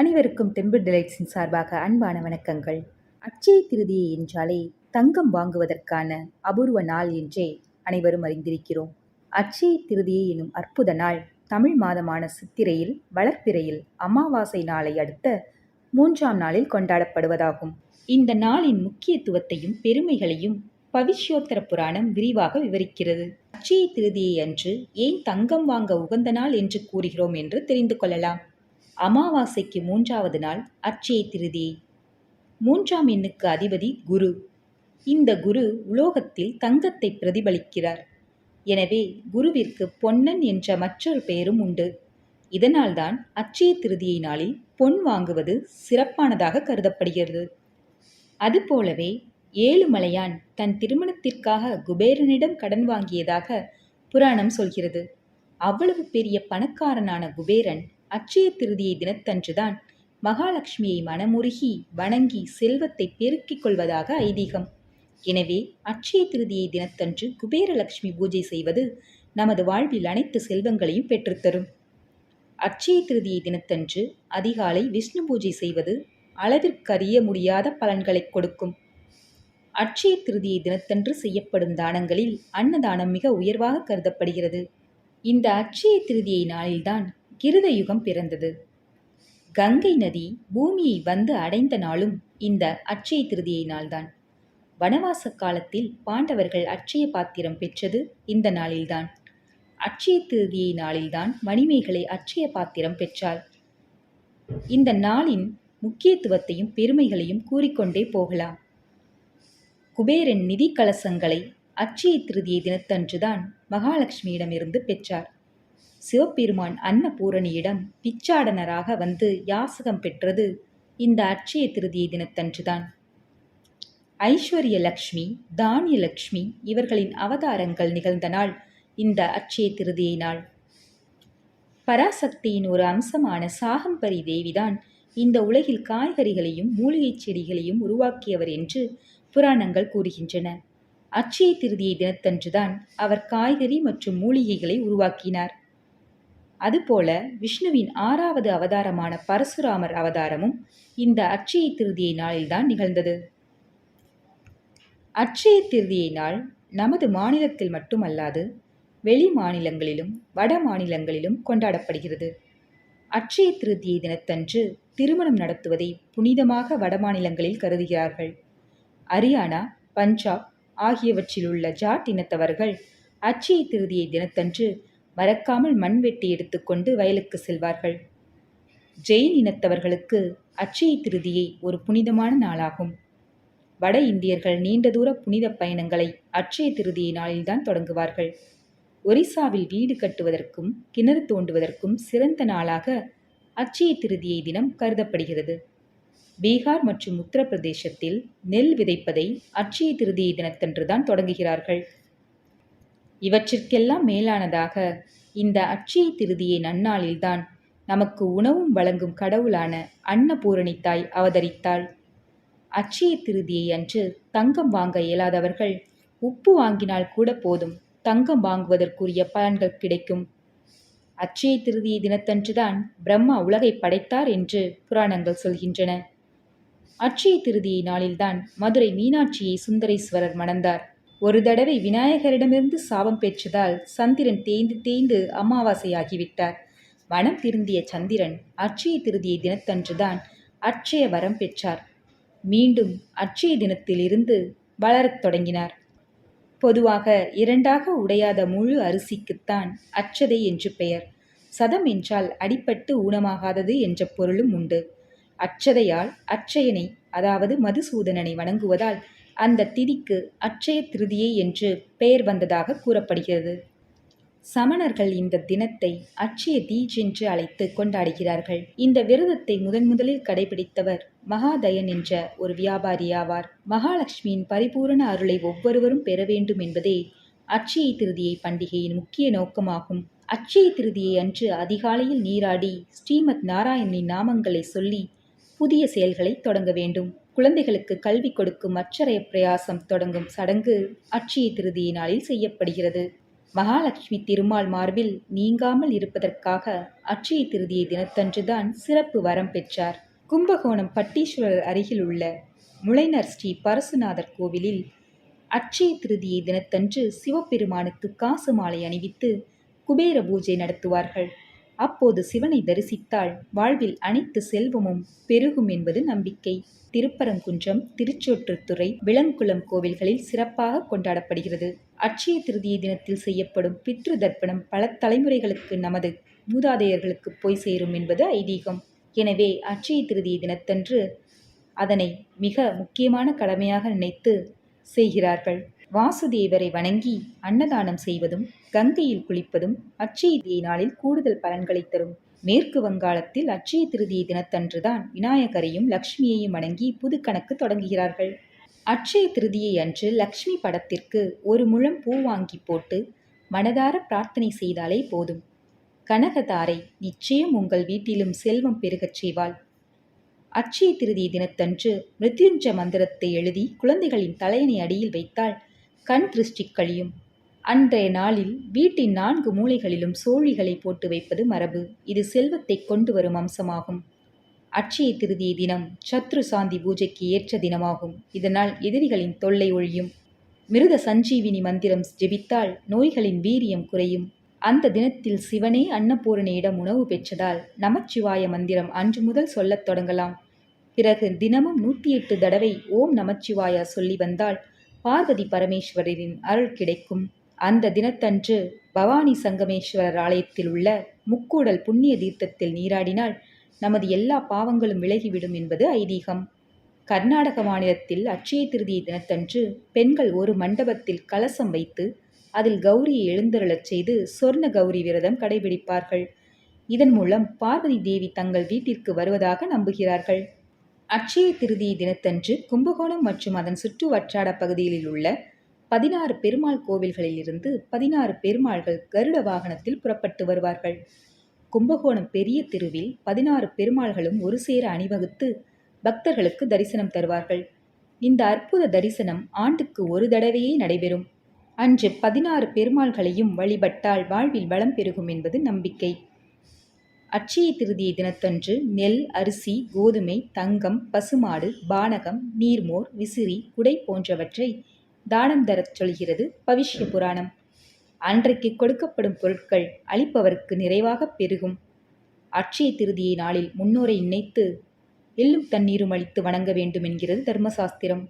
அனைவருக்கும் டெம்பிள் டிலைட்ஸின் சார்பாக அன்பான வணக்கங்கள். அச்சய திருதியை என்றாலே தங்கம் வாங்குவதற்கான அபூர்வ நாள் என்றே அனைவரும் அறிந்திருக்கிறோம். அச்சய திருதியை எனும் அற்புத நாள் தமிழ் மாதமான சித்திரையில் வளர்ப்பிறையில் அமாவாசை நாளை அடுத்த மூன்றாம் நாளில் கொண்டாடப்படுவதாகும். இந்த நாளின் முக்கியத்துவத்தையும் பெருமைகளையும் பவிஷ்யோத்தர புராணம் விரிவாக விவரிக்கிறது. அட்சய திருதியை அன்று ஏன் தங்கம் வாங்க உகந்த நாள் என்று கூறுகிறோம் என்று தெரிந்து கொள்ளலாம். அமாவாசைக்கு மூன்றாவது நாள் அட்சய திருதியை மூன்றாம் எண்ணுக்கு அதிபதி குரு. இந்த குரு உலோகத்தில் தங்கத்தை பிரதிபலிக்கிறார். எனவே குருவிற்கு பொன்னன் என்ற மற்றொரு பெயரும் உண்டு. இதனால்தான் அட்சய திருதியை நாளில் பொன் வாங்குவது சிறப்பானதாக கருதப்படுகிறது. அதுபோலவே ஏழுமலையான் தன் திருமணத்திற்காக குபேரனிடம் கடன் வாங்கியதாக புராணம் சொல்கிறது. அவ்வளவு பெரிய பணக்காரனான குபேரன் அட்சய திருதியை தினத்தன்றுதான் மகாலட்சுமியை மனமுருகி வணங்கி செல்வத்தை பெருக்கிக் கொள்வதாக ஐதீகம். எனவே அட்சய திருதியை தினத்தன்று குபேரலட்சுமி பூஜை செய்வது நமது வாழ்வில் அனைத்து செல்வங்களையும் பெற்றுத்தரும். அட்சய திருதியை தினத்தன்று அதிகாலை விஷ்ணு பூஜை செய்வது அளவிற்கறிய முடியாத பலன்களை கொடுக்கும். அட்சய திருதியை தினத்தன்று செய்யப்படும் தானங்களில் அன்னதானம் மிக உயர்வாக கருதப்படுகிறது. இந்த அட்சய திருதியை நாளில்தான் கிருத யுகம் பிறந்தது. கங்கை நதி பூமியை வந்து அடைந்த நாளும் இந்த அட்சய திருதியை நாள்தான். வனவாச காலத்தில் பாண்டவர்கள் அட்சய பாத்திரம் பெற்றது இந்த நாளில்தான். அட்சய திருதியை நாளில்தான் மணிமேகலை அட்சய பாத்திரம் பெற்றாள். இந்த நாளின் முக்கியத்துவத்தையும் பெருமைகளையும் கூறிக்கொண்டே போகலாம். குபேரன் நிதி கலசங்களை அட்சய திருதியை தினத்தன்றுதான் மகாலட்சுமியிடமிருந்து பெற்றார். சிவபெருமான் அன்னபூரணியிடம் பிச்சாடனராக வந்து யாசகம் பெற்றது இந்த அட்சய திருதியை தினத்தன்றுதான். ஐஸ்வர்ய லக்ஷ்மி தானிய லக்ஷ்மி இவர்களின் அவதாரங்கள் நிகழ்ந்த நாள் இந்த அட்சய திருதியை நாள். பராசக்தியின் ஒரு அம்சமான சாகம்பரி தேவிதான் இந்த உலகில் காய்கறிகளையும் மூலிகைச் செடிகளையும் உருவாக்கியவர் என்று புராணங்கள் கூறுகின்றன. அட்சய திருதியை தினத்தன்றுதான் அவர் காய்கறி மற்றும் மூலிகைகளை உருவாக்கினார். அதுபோல விஷ்ணுவின் ஆறாவது அவதாரமான பரசுராமர் அவதாரமும் இந்த அட்சய திருதியை நாளில்தான் நிகழ்ந்தது. அட்சய திருதியை நாள் நமது மாநிலத்தில் மட்டுமல்லாது வெளி மாநிலங்களிலும் வட மாநிலங்களிலும் கொண்டாடப்படுகிறது. அட்சய திருதியை தினத்தன்று திருமணம் நடத்துவதை புனிதமாக வட மாநிலங்களில் கருதுகிறார்கள். ஹரியானா பஞ்சாப் ஆகியவற்றில் உள்ள ஜாட் இனத்தவர்கள் அட்சய திருதியை தினத்தன்று மறக்காமல் மண்வெட்டி எடுத்துக்கொண்டு வயலுக்கு செல்வார்கள். ஜெயின் இனத்தவர்களுக்கு அட்சய திருதியை ஒரு புனிதமான நாளாகும். வட இந்தியர்கள் நீண்ட தூர புனித பயணங்களை அட்சய திருதியை நாளில்தான் தொடங்குவார்கள். ஒரிசாவில் வீடு கட்டுவதற்கும் கிணறு தோண்டுவதற்கும் சிறந்த நாளாக அட்சய திருதியை தினம் கருதப்படுகிறது. பீகார் மற்றும் உத்தரப்பிரதேசத்தில் நெல் விதைப்பதை அட்சய திருதியை தினத்தன்று தான் தொடங்குகிறார்கள். இவற்றிற்கெல்லாம் மேலானதாக இந்த அட்சய திருதியை நன்னாளில்தான் நமக்கு உணவும் வழங்கும் கடவுளான அன்னபூரணி தாய் அவதரித்தாள். அட்சய திருதியை அன்று தங்கம் வாங்க இயலாதவர்கள் உப்பு வாங்கினால் கூட போதும் தங்கம் வாங்குவதற்குரிய பலன்கள் கிடைக்கும். அட்சய திருதியை தினத்தன்றுதான் பிரம்மா உலகை படைத்தார் என்று புராணங்கள் சொல்கின்றன. அட்சய திருதியை நாளில்தான் மதுரை மீனாட்சியை சுந்தரேஸ்வரர் மணந்தார். ஒரு தடவை விநாயகரிடமிருந்து சாபம் பெற்றதால் சந்திரன் தேய்ந்து தேய்ந்து அமாவாசையாகிவிட்டார். மனம் திருந்திய சந்திரன் அட்சய திருதியை தினத்தன்றுதான் அட்சய வரம் பெற்றார். மீண்டும் அட்சய தினத்திலிருந்து வளரத் தொடங்கினார். பொதுவாக இரண்டாக உடையாத முழு அரிசிக்குத்தான் அச்சதை என்று பெயர். சதம் என்றால் அடிப்பட்டு ஊனமாகாதது என்ற பொருளும் உண்டு. அச்சதையால் அச்சயனை அதாவது மதுசூதனனை வணங்குவதால் அந்த திதிக்கு அட்சய திருதியை என்று பெயர் வந்ததாக கூறப்படுகிறது. சமணர்கள் இந்த தினத்தை அட்சய தீஜ் என்று அழைத்து கொண்டாடுகிறார்கள். இந்த விரதத்தை முதன் முதலில் கடைபிடித்தவர் மகாதயன் என்ற ஒரு வியாபாரி ஆவார். மகாலட்சுமியின் பரிபூரண அருளை ஒவ்வொருவரும் பெற வேண்டும் என்பதே அட்சய திருதியை பண்டிகையின் முக்கிய நோக்கமாகும். அட்சய திருதியை அன்று அதிகாலையில் நீராடி ஸ்ரீமத் நாராயணின் நாமங்களை சொல்லி புதிய செயல்களை தொடங்க வேண்டும். குழந்தைகளுக்கு கல்வி கொடுக்கும் அச்சரைய பிரயாசம் தொடங்கும் சடங்கு அட்சய திருதியின் நாளில் செய்யப்படுகிறது. மகாலட்சுமி திருமால் மார்பில் நீங்காமல் இருப்பதற்காக அட்சய திருதியை தினத்தன்றுதான் சிறப்பு வரம் பெற்றார். கும்பகோணம் பட்டீஸ்வரர் அருகில் உள்ள முளைனர் ஸ்ரீ பரசுநாதர் கோவிலில் அட்சய திருதியை தினத்தன்று சிவபெருமானுக்கு காசு மாலை அணிவித்து குபேர பூஜை நடத்துவார்கள். அப்போது சிவனை தரிசித்தால் வாழ்வில் அனைத்து செல்வமும் பெருகும் என்பது நம்பிக்கை. திருப்பரங்குன்றம் திருச்சோற்றுத்துறை விளங்குளம் கோவில்களில் சிறப்பாக கொண்டாடப்படுகிறது. அட்சய திருதியை தினத்தில் செய்யப்படும் பித்ரு தர்ப்பணம் பல தலைமுறைகளுக்கு நமது மூதாதையர்களுக்கு போய் சேரும் என்பது ஐதீகம். எனவே அட்சய திருதியை தினத்தன்று அதனை மிக முக்கியமான கடமையாக நினைத்து செய்கிறார்கள். வாசுதேவரை வணங்கி அன்னதானம் செய்வதும் கங்கையில் குளிப்பதும் அச்சய நாளில் கூடுதல் பலன்களை தரும். மேற்கு வங்காளத்தில் அட்சய திருதியை தினத்தன்றுதான் விநாயகரையும் லக்ஷ்மியையும் வணங்கி புது கணக்கு தொடங்குகிறார்கள். அட்சய திருதியை அன்று லக்ஷ்மி படத்திற்கு ஒரு முழம் பூ வாங்கி போட்டு மனதார பிரார்த்தனை செய்தாலே போதும். கனகதாரை நிச்சயம் உங்கள் வீட்டிலும் செல்வம் பெருகச் செய்வாள். அட்சய திருதி தினத்தன்று மிருத்யுஞ்ச மந்திரத்தை எழுதி குழந்தைகளின் தலையணை அடியில் வைத்தால் கண் திருஷ்டி கழியும். அன்றைய நாளில் வீட்டின் நான்கு மூலைகளிலும் சோழிகளை போட்டு வைப்பது மரபு. இது செல்வத்தை கொண்டு வரும் அம்சமாகும். அட்சய திருதியை தினம் சத்ரு சாந்தி பூஜைக்கு ஏற்ற தினமாகும். இதனால் எதிரிகளின் தொல்லை ஒழியும். மிருத சஞ்சீவினி மந்திரம் ஜெபித்தால் நோய்களின் வீரியம் குறையும். அந்த தினத்தில் சிவனே அன்னபூரணியிடம் உணவு பெற்றதால் நமச்சிவாய மந்திரம் அன்று முதல் சொல்லத் தொடங்கலாம். பிறகு தினமும் நூற்றி எட்டு தடவை ஓம் நமச்சிவாயா சொல்லி வந்தால் பார்வதி பரமேஸ்வரரின் அருள் கிடைக்கும். அந்த தினத்தன்று பவானி சங்கமேஸ்வரர் ஆலயத்தில் உள்ள முக்கூடல் புண்ணிய தீர்த்தத்தில் நீராடினால் நமது எல்லா பாவங்களும் விலகிவிடும் என்பது ஐதீகம். கர்நாடக மாநிலத்தில் அட்சய திருதியை தினத்தன்று பெண்கள் ஒரு மண்டபத்தில் கலசம் வைத்து அதில் கௌரியை எழுந்தருளச் செய்து சொர்ண கௌரி விரதம் கடைபிடிப்பார்கள். இதன் மூலம் பார்வதி தேவி தங்கள் வீட்டிற்கு வருவதாக நம்புகிறார்கள். அட்சய திருதி தினத்தன்று கும்பகோணம் மற்றும் அதன் சுற்று வற்றாட பகுதிகளில் உள்ள பதினாறு பெருமாள் கோவில்களிலிருந்து பதினாறு பெருமாள்கள் கருட வாகனத்தில் புறப்பட்டு வருவார்கள். கும்பகோணம் பெரிய தெருவில் பதினாறு பெருமாள்களும் ஒரு சேர அணிவகுத்து பக்தர்களுக்கு தரிசனம் தருவார்கள். இந்த அற்புத தரிசனம் ஆண்டுக்கு ஒரு தடவையே நடைபெறும். அன்று பதினாறு பெருமாள்களையும் வழிபட்டால் வாழ்வில் வளம் பெருகும் என்பது நம்பிக்கை. அட்சய திருதியை தினத்தன்று நெல் அரிசி கோதுமை தங்கம் பசுமாடு பானகம் நீர்மோர் விசிறி குடை போன்றவற்றை தானம் தரச் சொல்கிறது பவிஷ்ய புராணம். அன்றைக்கு கொடுக்கப்படும் பொருட்கள் அளிப்பவருக்கு நிறைவாக பெருகும். அட்சய திருதியை நாளில் முன்னோரை நினைத்து எள்ளும் தண்ணீரும் அளித்து வணங்க வேண்டும் என்கிறது தர்மசாஸ்திரம்.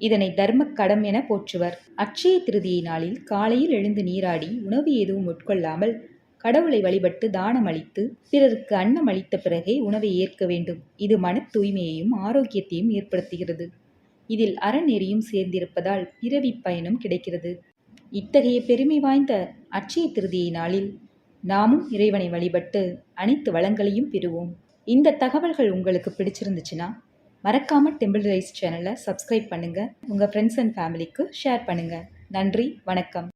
இதனை தர்ம கடம் என போற்றுவர். அட்சய திருதியை நாளில் காலையில் எழுந்து நீராடி உணவு எதுவும் உட்கொள்ளாமல் கடவுளை வழிபட்டு தானம் அளித்து பிறருக்கு அன்னம் அளித்த பிறகே உணவை ஏற்க வேண்டும். இது மன தூய்மையையும் ஆரோக்கியத்தையும் ஏற்படுத்துகிறது. இதில் அறநெறியும் சேர்ந்திருப்பதால் பிறவி பயனும் கிடைக்கிறது. இத்தகைய பெருமை வாய்ந்த அட்சய திருதியை நாளில் நாமும் இறைவனை வழிபட்டு அனைத்து வளங்களையும் பெறுவோம். இந்த தகவல்கள் உங்களுக்கு பிடிச்சிருந்துச்சுன்னா மறக்காமல் டெம்பிள் ரைஸ் சேனலை சப்ஸ்கிரைப் பண்ணுங்கள் உங்கள் ஃப்ரெண்ட்ஸ் அண்ட் ஃபேமிலிக்கு ஷேர் பண்ணுங்கள் நன்றி வணக்கம்.